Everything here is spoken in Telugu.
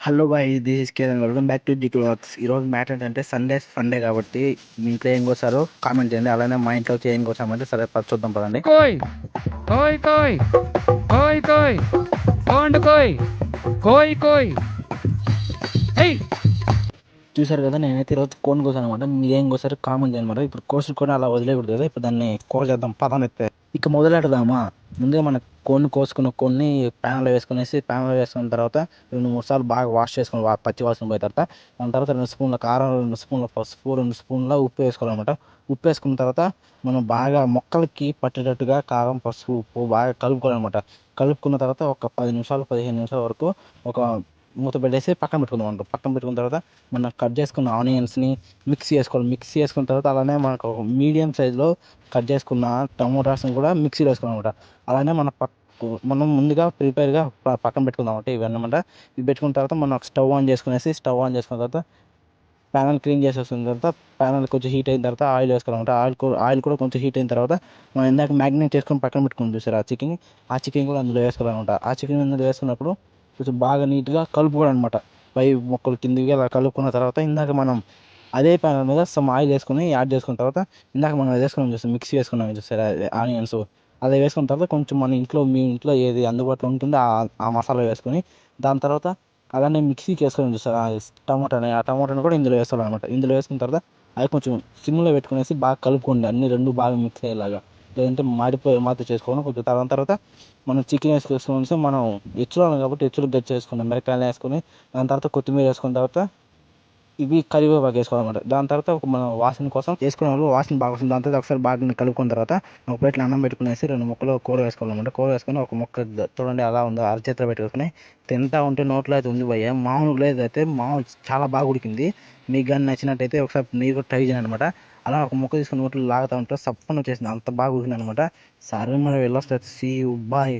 Hello boy this is Karen welcome back to the clocks ఈరోజు మ్యాటర్ ఏంటంటే సండే సండే కాబట్టి మీ ఇంట్లో ఏం కోసారో కామెంట్ చేయండి. అలానే మా ఇంట్లో ఏం కోసామంటే సరే పద చూద్దాం పదండి. కోయ్ కోయ్ కోయ్ కోయ్ కోయ్ కోండు కోయ్ కోయ్ కోయ్. చూసారు కదా నేనైతే ఈరోజు కోన్ కోసాను అనమాట మీరు ఏం కోసారు కామెంట్ చేయండి అనమాట ఇప్పుడు కోసుకొని అలా వదిలేకూడదు కదా. ఇప్పుడు దాన్ని కోసేద్దాం పదం ఎత్తే ఇక మొదలెడదామా? ముందుగా మన కోడిని కోసుకున్న కొన్ని ప్యాన్లో వేసుకునేసి ప్యాన్లో వేసుకున్న తర్వాత రెండు మూడు సార్లు బాగా వాష్ చేసుకుని పచ్చి వాసన పోయిన తర్వాత దాని తర్వాత రెండు స్పూన్ల కారం రెండు స్పూన్ల పసుపు రెండు స్పూన్ల ఉప్పు వేసుకోవాలన్నమాట. ఉప్పు వేసుకున్న తర్వాత మనం బాగా మొక్కలకి పట్టేటట్టుగా కారం పసుపు ఉప్పు బాగా కలుపుకోవాలన్నమాట. కలుపుకున్న తర్వాత ఒక పది నిమిషాలు పదిహేను నిమిషాల వరకు ఒక మూత పెట్టేసి పక్కన పెట్టుకుందాం అంట పక్కన పెట్టుకున్న తర్వాత మనం కట్ చేసుకున్న ఆనియన్స్ని మిక్స్ చేసుకోవాలి. మిక్స్ చేసుకున్న తర్వాత అలానే మనకు ఒక మీడియం సైజులో కట్ చేసుకున్న టమోటాస్ని కూడా మిక్సీలో వేసుకోవాలన్నమాట అలానే మన పక్క మనం ముందుగా ప్రిపేర్గా పక్కన పెట్టుకుందాం అంటే ఇవి అన్నమాట. ఇవి పెట్టుకున్న తర్వాత మనం స్టవ్ ఆన్ చేసుకునేసి స్టవ్ ఆన్ చేసుకున్న తర్వాత ప్యానల్ క్లీన్ చేసేసిన తర్వాత ప్యానల్ కొంచెం హీట్ అయిన తర్వాత ఆయిల్ వేసుకోవాలన్నమాట ఆయిల్ ఆయిల్ కూడా కొంచెం హీట్ అయిన తర్వాత మనం ఇందాక మ్యాగ్నేట్ చేసుకొని పక్కన పెట్టుకుని చూసారు ఆ చికెన్ ఆ చికెన్ కూడా అందులో వేసుకోవాలన్నమాట ఆ చికెన్ అందులో వేసుకున్నప్పుడు కొంచెం బాగా నీట్గా కలుపుకోవాలన్నమాట. పై మొక్కలు కిందికి అలా కలుపుకున్న తర్వాత ఇందాక మనం అదే ప్యాన్ మీద సమ్ ఆయిల్ వేసుకొని యాడ్ చేసుకున్న తర్వాత ఇందాక మనం వేసుకున్నాం చూస్తాం మిక్సీ వేసుకున్నాం చూస్తారా ఆనియన్స్ అది వేసుకున్న తర్వాత కొంచెం మన ఇంట్లో మీ ఇంట్లో ఏది అందుబాటులో ఉంటుందో ఆ- మసాలా వేసుకొని దాని తర్వాత అలానే మిక్సీకి వేసుకొని చూస్తారా టమాటాని ఆ టమాటాని కూడా ఇందులో వేసుకోవాలన్నమాట. ఇందులో వేసుకున్న తర్వాత అది కొంచెం సిమ్లో పెట్టుకునేసి బాగా కలుపుకోండి. అన్ని రెండు బాగా మిక్స్ అయ్యేలాగా. లేదంటే మాడిపోయి మాత్రం చేసుకోవడం కొంచెం తర్వాత తర్వాత మనం చికెన్ వేసుకొని మనం ఎచ్చులు కాబట్టి ఎచ్చులు గట్టి చేసుకున్నాం మిరకాయలు వేసుకొని దాని తర్వాత కొత్తిమీర వేసుకున్న తర్వాత ఇవి కరివేపాకు వేసుకోవాలన్నమాట. దాని తర్వాత ఒక మనం వాసన కోసం వేసుకునే వాళ్ళు వాసన బాగా వస్తుంది. దాని తర్వాత ఒకసారి బాగా కలుపుకున్న తర్వాత ఒక ప్లేట్లో అన్నం పెట్టుకునేసి రెండు ముక్కలు కూర వేసుకోవాలన్నమాట. కూర వేసుకొని ఒక ముక్క చూడండి అలా ఉందో అరచేతిలో పెట్టుకొని తింటా ఉంటే నోట్లో అయితే ఉంది భయ్య మామూలు లేదైతే అయితే మామూలు చాలా బాగా ఉడికింది. మీకు కానీ నచ్చినట్టయితే ఒకసారి మీరు కూడా ట్రై చేయండి అనమాట అలా ఒక ముక్క తీసుకొని నోట్లో లాగుతూ ఉంటే సప్పని వచ్చేసింది. అంత బాగా ఉడికింది అనమాట సరే మరి వెళ్ళొస్తే. See bye